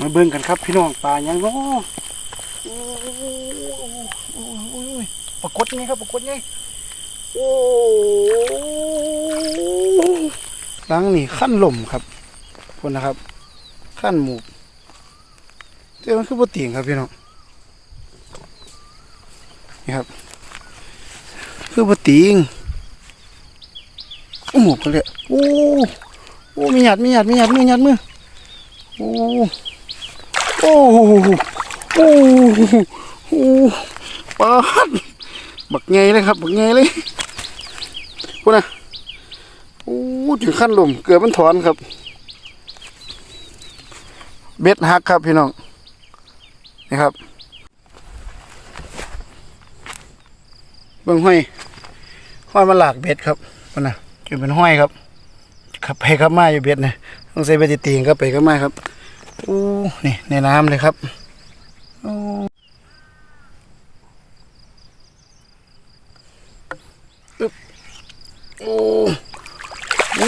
มาเบิ่งกันครับพี่น้องปลายังเนาะโอ้โอ้โอ้ยปรากฏไงครับปรากฏไงโอ้หลังนี่ขั้นลมครับคนนะครับ ขั้นหมูกเจ้ามันคือปติงครับพี่น้องนี่ครับ คือปติงโอ้หมูกันเลยโอ้โอ้มีหยาดมีหยาดมีหยาดมือหยาดมือโอ้ โอ้โหโอ้โหโอ้ปาดบักไงเลยครับ บักไงเลยพูดนะโอ้ถึงขั้นลมเกือบมันถอนครับ เบ็ดหักครับพี่น้อง นี่ครับเบิ่งห้อยห้อยมาหลากเบ็ดครับพูดนะจะเป็นห้อยครับขับไปขับมาอยู่เบ็ดเนี่ยต้องใส่เบ็ดตีงครับไปขับมาครับ โอ้นี่ในน้ำเลยครับโอ้อึบโอ้โอ้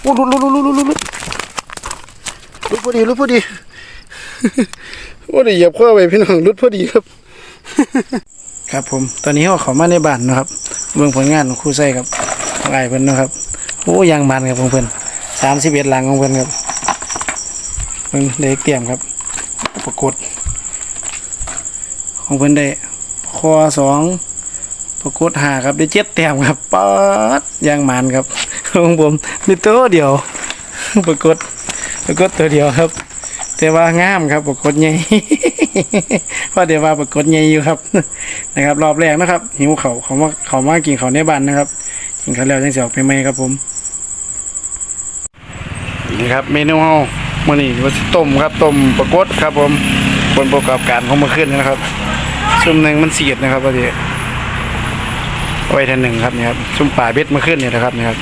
โอ้ลุดลุลุลุลุลุลุพอดีลุพอดีโอ้ได้เหยียบข้อไปพี่น้องลุดพอดีครับ ครับผม ตอนนี้เขาเขามาในบ้านนะครับ เบื้องผลงานของครูไส้ครับของไอ้ายเพิ่นนะครับ โอ้ยางบานครับของเพิ่นสามสิบเอ็ดหลังของเพิ่นครับ พิ่นได้เตรียมครับ ปรากฏ ของเพิ่นได้คอสองปรากฏหาครับได้เจ็ดแต้มครับป๊าดยางมานครับของผมมีตัวเดียว ปรากฏปรากฏตัวเดียวครับ แต่ว่างามครับ ปรากฏใหญ่เพราะเดี๋ยวว่าปรากฏใหญ่อยู่ครับ นะครับ รอบแรกนะครับหิวเขาเขามาเขามากินเขาในบ้านนะครับกินเขาแล้วจังเสียออกไปไหมครับผมนี่ครับ เมนูเฮา มื่อนี้ว่าต้มครับต้มปลากดครับผมบนประกอบการของมาขึ้นนะครับซุ่มหนึ่งมันเสียดนะครับพอดีไว้ทันหนึ่งครับนี่ครับซุ่มป่าเบ็ดมาขึ้นเนี่ยนะครับนี่ครับ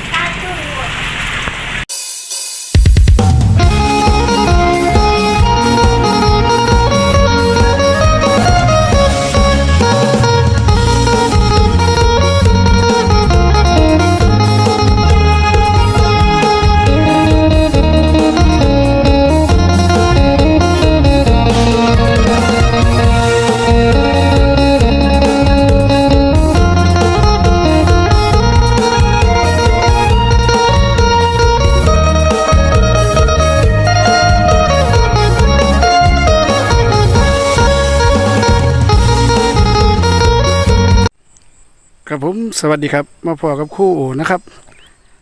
ผมสวัสดีครับมาพอกับคู่โอนะครับ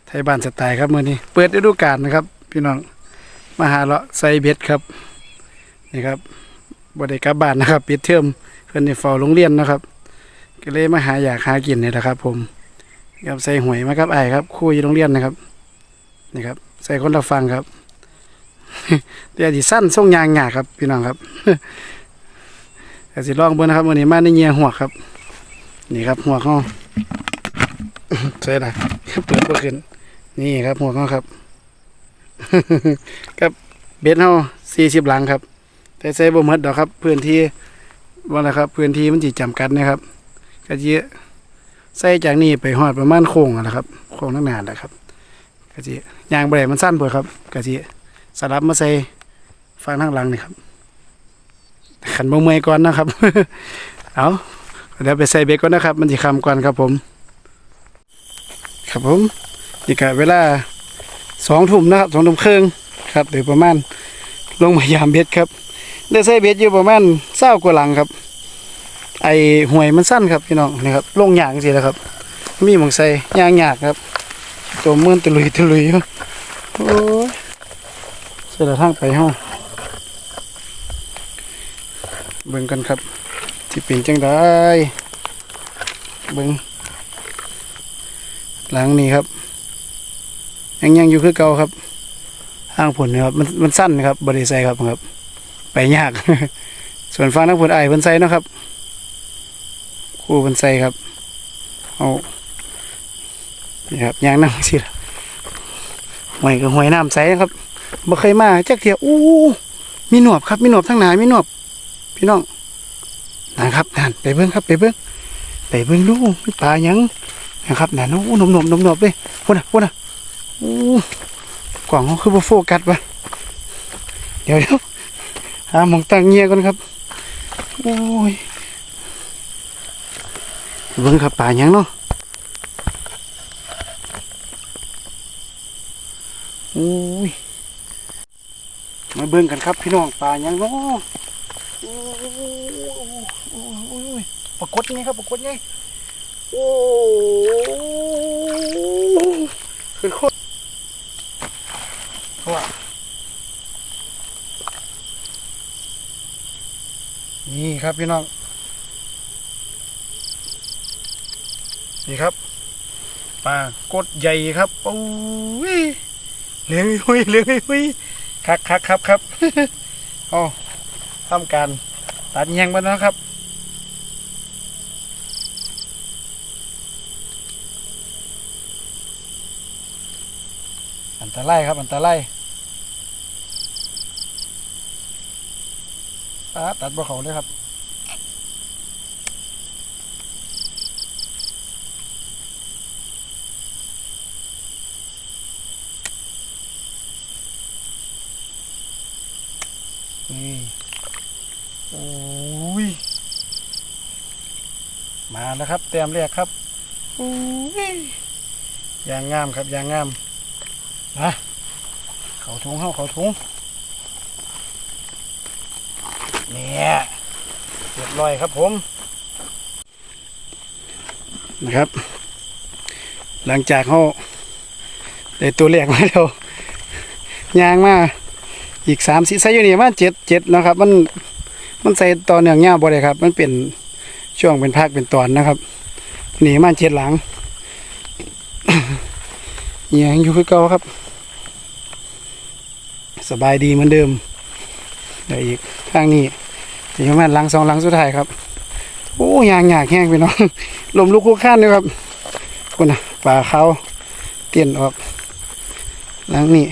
ไทยบ้านสไตล์ครับมื่อนี้ เปิดฤดูกาลนะครับ พี่น้องมาหาเลาะใส่เบ็ดครับนี่ครับบไดกลับบ้านนะครับปิดเทอมเพื่อนในเฝ้าโรงเรียนนะครับ ก็เลยมาหาอยากหากินนี่แหละครับ ผมครับใส่หวยมาครับไอ้ครับคู่อยู่โรงเรียนนะครับนี่ครับ ใส่คนละฟังครับเดี๋ยวสิสั้นส่งยางหยาครับ พี่น้องครับแต่สิลองเบิ่งนะครับวันนี้มาในเงียหัวครับ นี่ครับหัว เขาใช่ละเปิดก็ขึ้น นี่ครับหัวเขาครับกับเบ็ดเขาสี่สิบหลังครับ แต่ใส่บ่หมดดอกครับ พื้นที่ว่าละครับ พื้นที่มันจีจำกัดนะครับก็จะใส่จากนี้ไปหอดประมาณโค้งนั่นะครับโค้งตั้งนานแหละครับก็จะยางใบรมันสั้นเปิดครับก็จะสลับมาใส่ฟังทางหลังนี่ครับขันบ่เมื่อยก่อนนะครับ เอา เดี๋ยวไปใส่เบรกก่อนนะครับ มันจะคำก่อนครับผม ครับผมนี่ก็เวลาสองทุ่มนะครับสองทุ่มครึ่งครับหรือประมาณลงมายามเบ็ดครับได้ใส่เบ็ดอยู่ประมาณเศร้ากว่าหลังครับ ไอห่วยมันสั้นครับพี่น้องนี่ครับลงหยางสิแล้วครับ มีหมองใส่ยางหยากครับตัวมือนตะลุยตะลุยอยู่โอ้ยเสียทางไปห้องเบิ่งกันครับ ที่เป็นจังได้เบิ้งหลังนี้ครับยังยังอยู่คือเก่าครับห้างผลนะครับมันมันสั้นครับบริไซครับครับ ไปยาก ส่วนฟังนักผลไอ้ายเพิ่นใส่นะครับครู่เพิ่นใส่ครับเอานี่ครับยางน้ำสิละหอยกับหอยน้ำใสนะครับบ่เคยมาจักเทียอู้มีหนวบครับ มีหนวบทั้งหนามีหนวบพี่น้อง นะครับนั่นไปเบิ้งครับไปเบิ้งไปเบิ้งดูปลาหยังนะครับนั่นโอ้หนมหนมหนมหนมเลยพูดนะพูดนะโอ้กล่องเขาคือโฟกัสวะเดี๋ยวเดี๋ยวหาหมองตั้งเงียก่อนครับโอ้ยเบิ่งครับป่าหยังเนาะโอ้ยมาเบิ่งกันครับพี่น้องป่าหยังเนาะโอ้ยโอ้ยโอ้ยโอ้ย ปรากฏไงครับปรากฏไงโอ้ยขึ้นโคตรว่านี่ครับพี่น้อง นี่ครับปลากดใหญ่ครับโอ้ยเหลืองหุยเหลืองหุยคักคักครับครับอ๋อทำการตัดแยงไปแล้วครับ นตรายครับ อันตรายอ่าตัดบ่เขาเลยครับนี่โอ้ย มาแล้วครับ เตรียมเรียกครับโอ้ยยางงามครับยางงาม นะเขาทุงเข้าเขาทุงเนี่ยเรียบร้อยครับผมนะครับ หลังจากเขาได้ตัวเรียกมาแล้วยางมาอีกสามสี่ใส่อยู่นี่มาเจ็ดเจ็ดนะครับ มันมันใส่ตอนเนื่องเงาบ่ได้ครับ มันเป็นช่วงเป็นภาคเป็นตอนนะครับ นี่มันเจ็ดหลัง ยงอยู่คือเก่าครับ สบายดีเหมือนเดิมเดี๋ยวอีกข้างนี้อีกประมาณลังสองลังสุดท้ายครับ โอ้ยางหยากแห้งไปน้องลมลุกคุกข้านเลยครับคุณนะป่าเขาเตียนออกลังนี้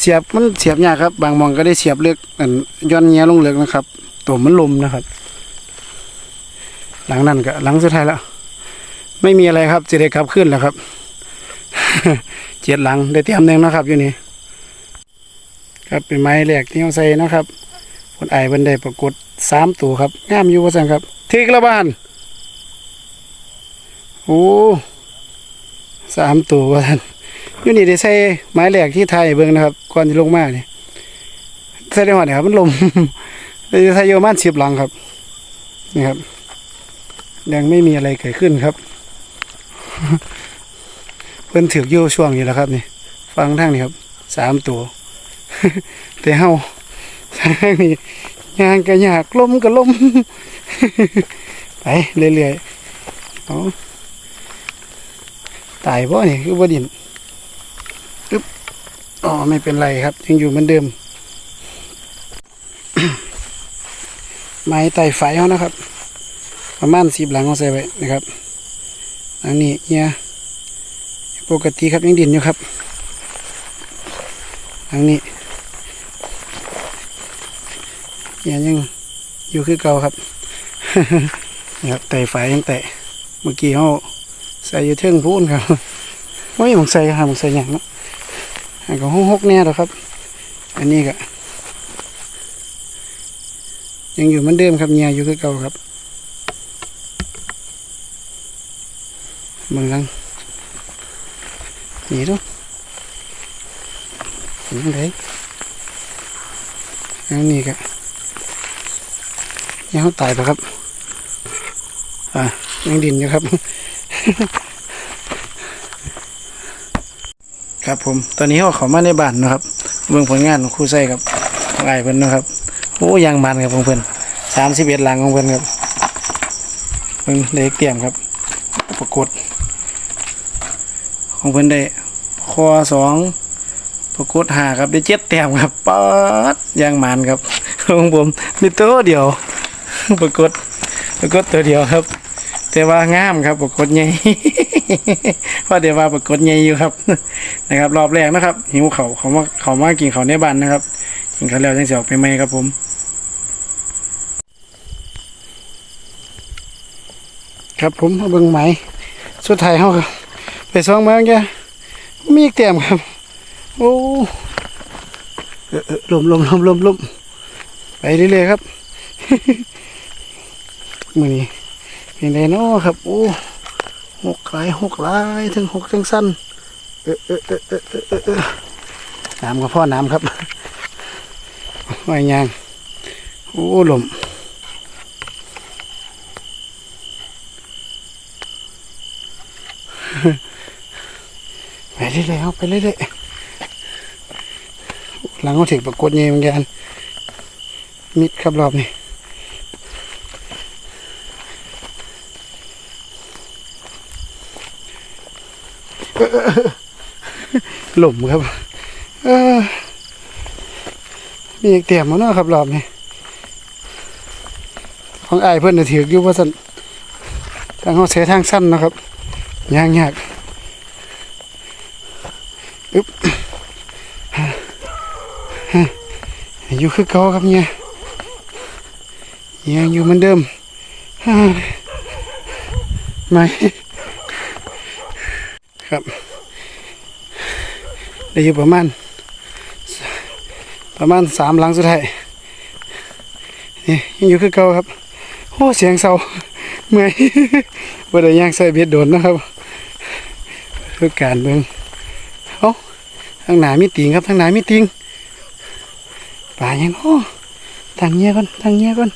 เสียบมันเสียบยากครับ บางมองก็ได้เสียบเลือกอันย้อนเงี้ยลงเลือกนะครับตัวมันลมนะครับ หลังนั้นก็หลังสุดท้ายแล้ว ไม่มีอะไรครับจะได้กลับขึ้นแล้วครับ เจ็ดหลังได้เตรียมหนึ่งนะครับอยู่นี่ครับเป็นไม้แหลกที่เขาใส่นะครับคนไอ้บันไดปรากฏสามตัวครับงามอยู่ว่าสังครับทีกระบานโอ้สามตัวว่าท่านอยู่นี่ได้ใส่ไม้แหลกที่ไทยเบิ่งนะครับก่อนที่ลงมาเนี่ยใส่ได้หอดเนี่ยครับมันลมได้ใส่เยมากสิบหลังครับนี่ครับ ยังไม่มีอะไรเกิดขึ้นครับ พิ่นถือกอยู่ช่วงนี้แหละครับนี่ฟังทางนี้ครับสามตัว แต่เฮาทางนี้ยางก็ยากล้มก็ล้มไปเรื่อยๆเอาตายบ่นี่คือบ่ดินอ๋อไม่เป็นไรครับ ยังอยู่เหมือนเดิม ไม้ไต่ไฟเขานะครับ ประมาณสิบหลังเขาใส่ไว้นะครับอันนี้เนี่ย ปกติครับยังดินอยู่ครับอันนี้เนี่ยยังอยู่คือเก่าครับนี่ครับไต่ไฟยังไต่เมื่อกี้เขาใส่อยู่เทิงพูนครับว่าอย่างใส่ครับผมใส่อย่างเนาะอันก็หกหกแน่แล้วครับ อันนี้ก็ยังอยู่เหมือนเดิมครับเงียอยู่คือเก่าครับเมืองลัง นี่ดูยังไงอันนี้ก็ยังเขาตายปะครับ อ่ายังดินอยู่ครับ ครับผม ตอนนี้เขาเขามาในบ้านนะครับ เบิ่งผลงานของครูไส้ครับองไอ้ายเพิ่อนนะครับ โอ้ยางมันครับเพิ่อนสามสิบเอ็ดหลังของเพิ่อนครับเพิ่นได้เตรียมครับ ปรากฏ ของเพิ่นได้คอสองปรากฏหาครับได้เจ็ดแต้มครับป๊าดยางมันครับของผมมีตัวเดียวปรากฏปรากฏตัวเดียวครับ แต่ว่างามครับปรากฏใหญ่เพราะเดี๋ยวว่าปรากฏใหญ่อยู่ครับนะครับ รอบแรกนะครับ หิวเขาเขามาเขามากินเขาในบ้านนะครับกินเขาแล้วยังเสียออกไปไหมครับผมครับผมเอาเบิ่งไหมสุดท้ายเขาครับ ไปซ่องเมืองแกมีอีกเต็มครับ โอ้ลมลมลมลมลมไปเรื่อยๆครับมือนี้เพียงใดเนาะครับ โอ้หกหลายหกหลายทั้งหกทั้งสั้นเออเออเออเออเออเออเออน้ำกับพ่อน้ำครับว่ายยางโอ้ลม ไปเรื่อยๆครับไปเรื่อยๆหลังเขาถึงปรากฏเงี้ยเหมือนกันมิดครับรอบนี้หล่มครับมีอีกเตียมมาเนาะครับรอบนี้ของไอายเพื่อนถืออยู่ว่าสันทางเขาเสียทางสั้นนะครับยากยาก อึ๊บอยู่คือเก่าครับเนี่ยยังอยู่เหมือนเดิมไม่ครับ ได้อยู่ประมาณ ประมาณสามหลังสุดท้ายนี่ยังอยู่คือเก่าครับโอ้เสียงเศร้าเมื่อยว่าได้ย่างใส่เบ็ดโดนนะครับคือการเบิ่ง ทางหนามีติงครับทางหนามีติงป่ายังโอ้ทางเงี้ยก่อนทางเงี้ยก่อน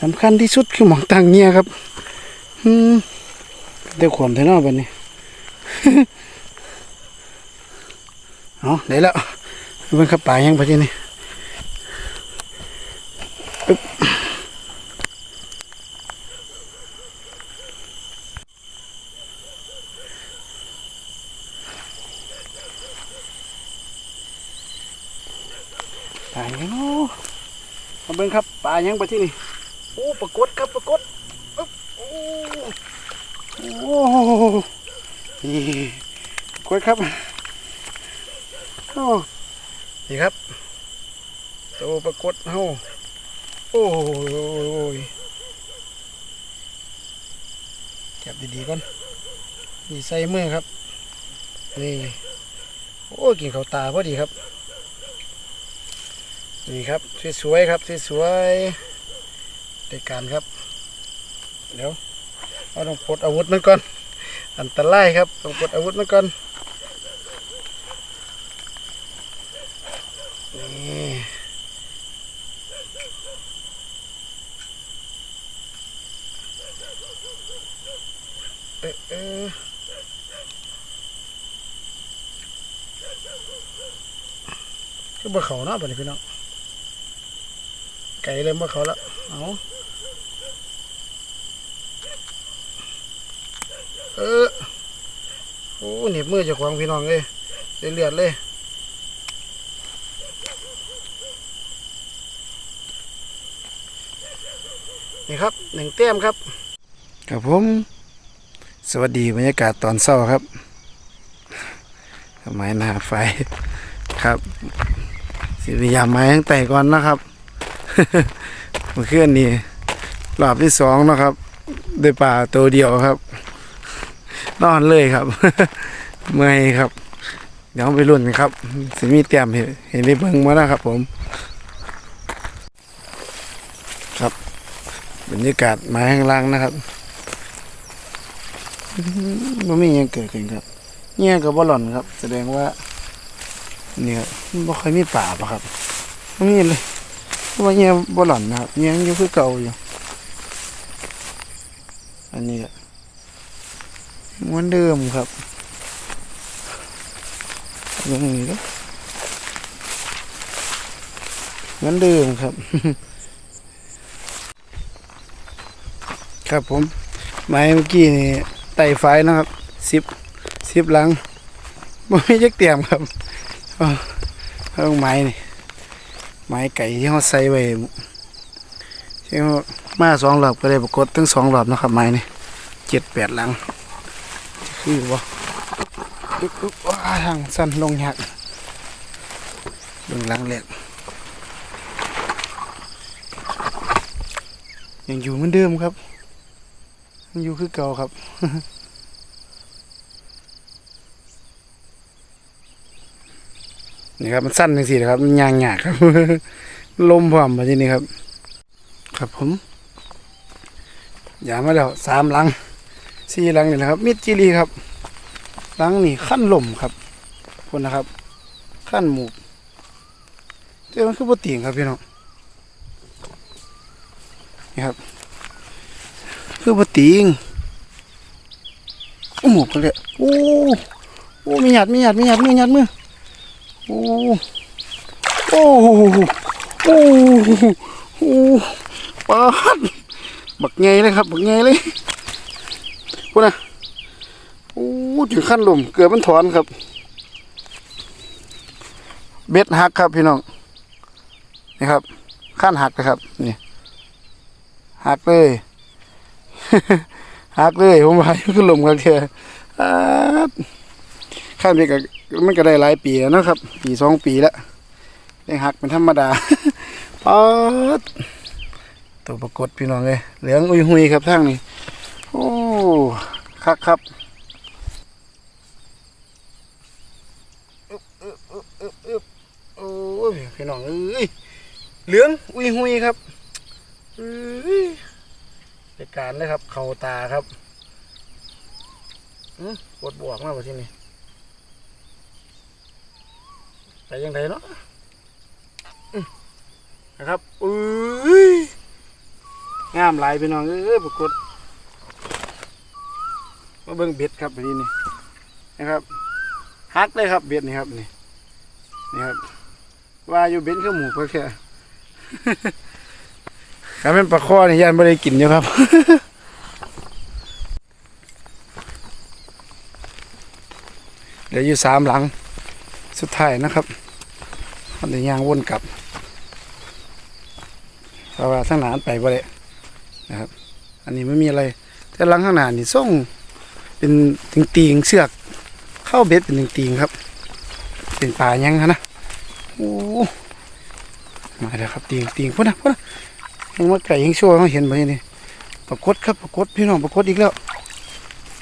สำคัญที่สุดคือหมองทางเงี้ยครับอืมเดี๋ยวขวมเท่านั้นบัดนี้เอาได้แล้วเบิ่งขับป่ายังไปที่นี่อึ๊บป่ายังเนาะมาเบิ่งครับป่ายังไปที่นี่โอ้ปรากฏครับปรากฏโอ้โอ้นี่กฏครับโอ้นี่ครับโตปรากฏเฮาโอ้ยจับดีๆก่อนนี่ใส่มือครับนี่โอ้กินข้าวตาพอดีครับ นี่ครับสวยๆครับสวยๆในการครับ เดี๋ยวเอาต้องปลดอาวุธมันก่อน อันตรายครับต้องปลดอาวุธมันก่อนนี่เออเออก็บ่เขาเนาะบัดนี้พี่น้อง ก่เริ่มบ่เขาแล้วเอาเออโอ้เหน็บมือเจากของพี่น้องเลยเลือดเลยนี่ครับหนึ่งแต้มครับครับผม สวัสดีบรรยากาศตอนเช้าครับไม้หน้าไฟครับสิพยายามไม้ตั้งแต่ก่อนนะครับ เมื่อนนี้รอบที่สองนะครับด้วยป่าตัวเดียวครับ นอนเลยครับ เมื่อยครับ เดี๋ยวไปรุ่นกันครับสิมีเตรียมเห็นเห็นได้เบิ่งมาแล้วครับผม ครับบรรยากาศไม้ข้างล่างนะครับมันไม่ยังเกิดขึ้นครับเงี้ยกับบ่หล่อนครับ แสดงว่าเนี่ยมันบ่ค่อยมีป่าปะครับไม่มีเลย ว่าเงี้ยบหล่อนนะครับเงี้ยยังยุคือเก่าอยู่ อันนี้เหมือนเดิมครับเรื่องนี้ก็เหมือนเดิมครับ ครับผมไม้เมื่อกี้นี่ไต่ไฟนะครับสิบสิบหลังไม่มีจักเตรียมครับเอาเอาไม้นี่ ไม้ไก่ที่เขาใส่ไว้ที่เขามาสองรอบก็ได้ปรากฏทั้งสองรอบนะครับไม้นี่เจ็ดแปดหลังคือวะอึ๊บอึ๊บว้าทางสั้นลงยักเบื้องหลังแหลกยังอยู่เหมือนเดิมครับมันอยู่คือเก่าครับ นี่ครับมันสั้นจังซี่นะครับมันยางหยากครับ ลมพร้อมมาที่นี่ครับ ครับผมอย่ามาแล้วสามหลังสี่หลังนี่แหละครับ มิดจิรีครับหลังนี่ขั้นลมครับคนนะครับ ขั้นหมูเจ้ามันคือปติงครับพี่น้องนี่ครับ คือปติงโอ้หมูกเลยโอ้โอ้มีหยาดมีหยาดมีหยาดมือหยาดมือ โอ้โอ้โอ้โอ้ปาดบักไงเลยครับบักไงเลยพูดนะโอ้ถึงขั้นลมเกือบมันถอนครับ เบ็ดหักครับพี่น้องนี่ครับขั้นหักนะครับนี่หักเลยหักเลยผมว่าขึ้นลมกันแค่ขั้นนี้ก็ มันก็ได้หลายปีแล้วนะครับ ปีสองปีแล้วยังหักเป็นธรรมดาป๊อดตัวปรากฏพี่น้องเลยเหลืองอุยหุยครับทางนี้โอ้คักครับอึ๊บอึ๊บอึ๊บอึ๊บอึ๊บโอ้ยพี่น้องเอ้ยเหลืองอุยหุยครับเอ้ยเป็นการเลยครับ เข่าตาครับอืมปวดบวกมากกว่าที่นี่ ไปยังไงเนาะนะครับอุ้ยงามหลายพี่น้องเอ้ยปรากฏมาเบิ่งเบ็ดครับแบบนี้นี่นะครับฮักเลยครับเบ็ดนี่ครับนี่นี่ครับว่าอยู่เบ็ดข้าหมูก็แค่ถ้าเป็นปลาข้อนี่ยันไม่ได้กินอยู่ครับเหลืออยู่สามหลัง สุดท้ายนะครับมันจะย่างวนกลับเพราะว่าทั้งหนานไปบ่ได้นะครับ อันนี้ไม่มีอะไร แต่หลังข้างหน้านี่ส่งเป็นติงตีงเสือก เข้าเบ็ดเป็นติงตีงครับ เป็นปลายังฮะนะโอ้มาแล้วครับตีงตีงพุ่นนะพุ่นนะยังมาไก่ยังชั่วเขาเห็นไปนี่ปรากฏครับปรากฏพี่น้องปรากฏอีกแล้ว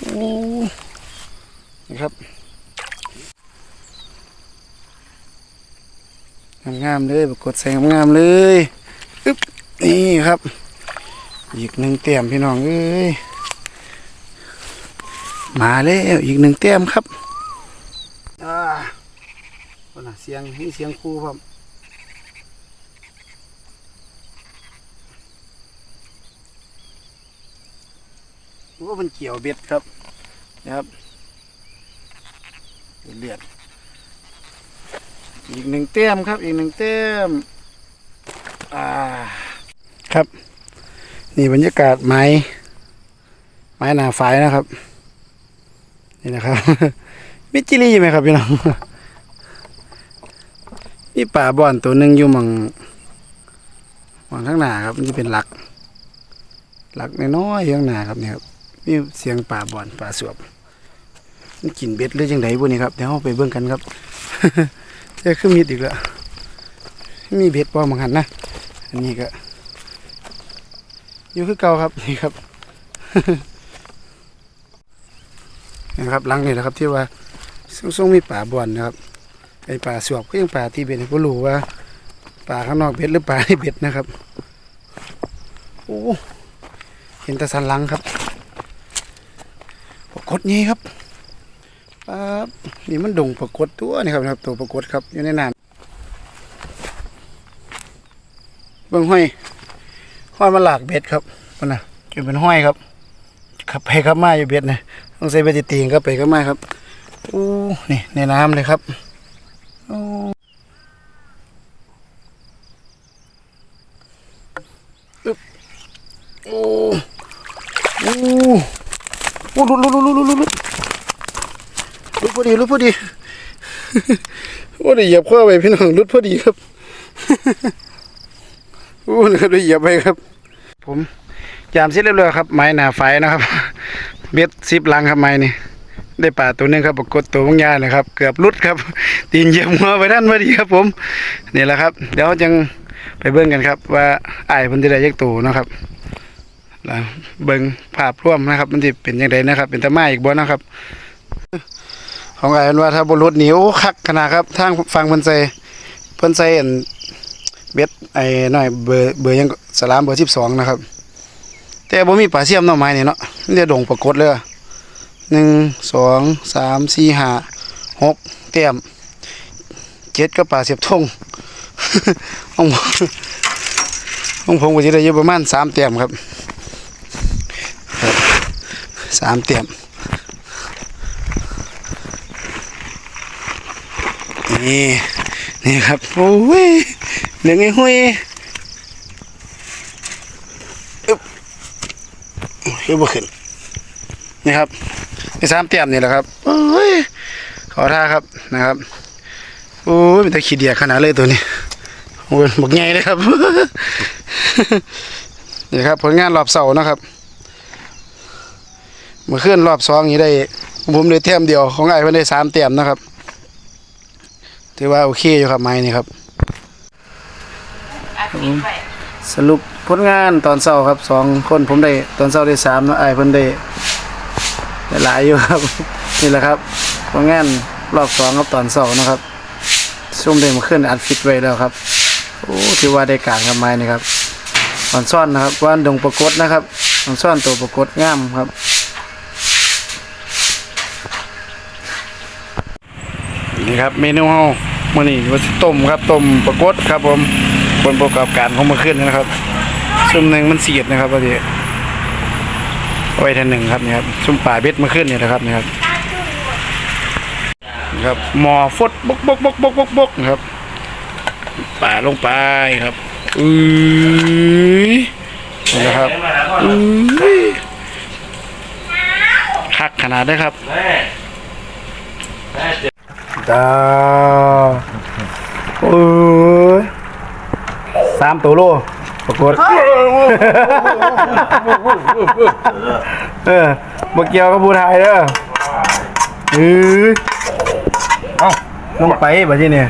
โอ้นี่ครับ งามๆเลยปรากฏใส่งามๆเลยอึ๊บนี่ครับ อีกหนึ่งเต็มพี่น้องเอ้ยมาแล้วอีกหนึ่งเต็มครับอ่าคนน่ะเสียงนี่เสียงครูครับว่ามันเกี่ยวเบ็ดครับนะครับเลือด อีกหนึ่งเต็มครับ อีกหนึ่งเต็มอ่าครับ นี่บรรยากาศไม้ ไม้หนาฝายนะครับ นี่นะครับ มิจิลี่ไหมครับพี่น้องมีป่าบ่อนตัวหนึ่งอยู่มังมังข้างหน้าครับมันจะเป็นหลัก หลักน้อยๆข้างหน้าครับเนี่ยครับมีเสียงป่าบ่อนป่าสวบมันกินเบ็ดหรือยังไงพวกนี้ครับเดี๋ยวเราไปเบิ่งกันครับ เจอขึ้นมีดอีกแล้วมีเบ็ดบ่มังหันนะ อันนี้ก็ อยู่คือเก่าครับนี่ครับนะครับหลังนี่แหละครับ ที่ว่าส่งๆมีป่าบอนนะครับไอป่าสวบก็ยังป่าที่เบ็ดก็รู้ว่าป่าข้างนอกเบ็ดหรือป่าในเบ็ดนะครับโอ้เห็นแต่สันหลังครับปรากฏนี่ครับ นี่มันดงปรากฏตัวนี่ครับนะครับ ตัวปรากฏครับอยู่ในน้ำเบิ่งห้อยห้อยมาหลากเบ็ดครับมันนะเก็บเป็นห้อยครับขับไปขับมาอยู่เบ็ดนะต้องใส่เบ็ดตีงครับไปขับมาครับอู้นี่ในน้ำเลยครับโอ้อึ๊บโอ้โอ้โอ้ลุดลุดลุดลุดลุดลุดลุ ดพอดีลุดพอดีโอ้ได้เหยียบข้อไปพี่น้องลุดพอดีครับโอ้นะครับได้เหยียบไปครับ ผมยามเสร็จเรียบร้อยครับ ไม้หนาไฟนะครับ เบ็ดสิบลังครับไม้นี่ได้ป่าตัวหนึงครับปรากฏตัวบางยาเลยครับ เกือบหลุดครับ ตีนเหยียบหัวไปท่านพอดีครับผมนี่แหละครับ เดี๋ยวจังไปเบิ่งกันครับ ว่าไอ้พิ่นจะได้ยักตัวนะครับเบิ่งภาพรวมนะครับ มันจะเป็นยังไงนะครับ เป็นตะไม้อีกบ่นะครับ ของไอ้นว่าถ้าบรุษนิ้วคักขนาดครับทางฟังเพิ่นใส่เพิ่นใส่อันเบ็ดไอ้น้อยเบอร์เบอร์ยังสลามเบอร์12นะครับ แต่บ่มีปลาเสียมเนาะไม้นี่เนาะมันจะดงปรากฏเลยหนึ่งสองสามสี่ห้าหกแต้มเจ็ดก็ปลาเสียบทงของผมองผมก็จะได้อยู่ประมาณสามแต้มครับครับสามแต้ม นี่นี่ครับโอ้ยเหลืองไอ้ห้ยอึ๊บอึ๊บบ่ขึ้นนี่ครับไอ้สามเตียมนี่แหละครับโอ้ยขอท่าครับนะครับโอ้ยมันตะขี้เดียขนาดเลยตัวนี้โอ้ยบักใหญ่เลยครับนี่ครับผลงานรอบเสานะครับเมื่อคืนรอบสองนี้ได้ ผมได้เทียมเดียวของไอ้เพิ่นได้สามเตียมนะครับ ถือว่าโอเคอยู่ครับไม้นี่ครับอาทิตย์ไปสรุปผลงานตอนเช้าครับสองคนผมได้ตอนเช้าได้สามเนาะไอ้ายเพิ่นได้ได้หลายอยู่ครับ นี่แหละครับผลงานรอบสองครับตอนเช้านะครับซุ่มได้มาขึ้นอัดฟิตไว้แล้วครับโอ้ถือว่าได้การครับไม้นี่ครับตอนซ่อนนะครับว่านดงปรากฏนะครับตอนซ่อนตัวปรากฏงามครับนี่ครับเมนูเฮา มื้อนี้ว่าต้มครับต้มปลากดครับผมผลประกอบการของมื่อคืนนะครับซุ่มหนึ่งมันเสียดนะครับว่าสิเอาไว้ทันหนึ่งครับนี่ครับซุ่มป่าเบ็ดมื่อคืนนี่นะครับนี่ครับครับหมอฟดบกบกบกบกบกบกครับ ป่าลงไปครับอือนี่นะครับอือคักขนาดได้ครับ ดาโอ้ยสามตัวโลปรากฏเออบ่เกี่ยวกับผู้ไทยเด้อเออเอ้าลงไปบ่ที่นี่ย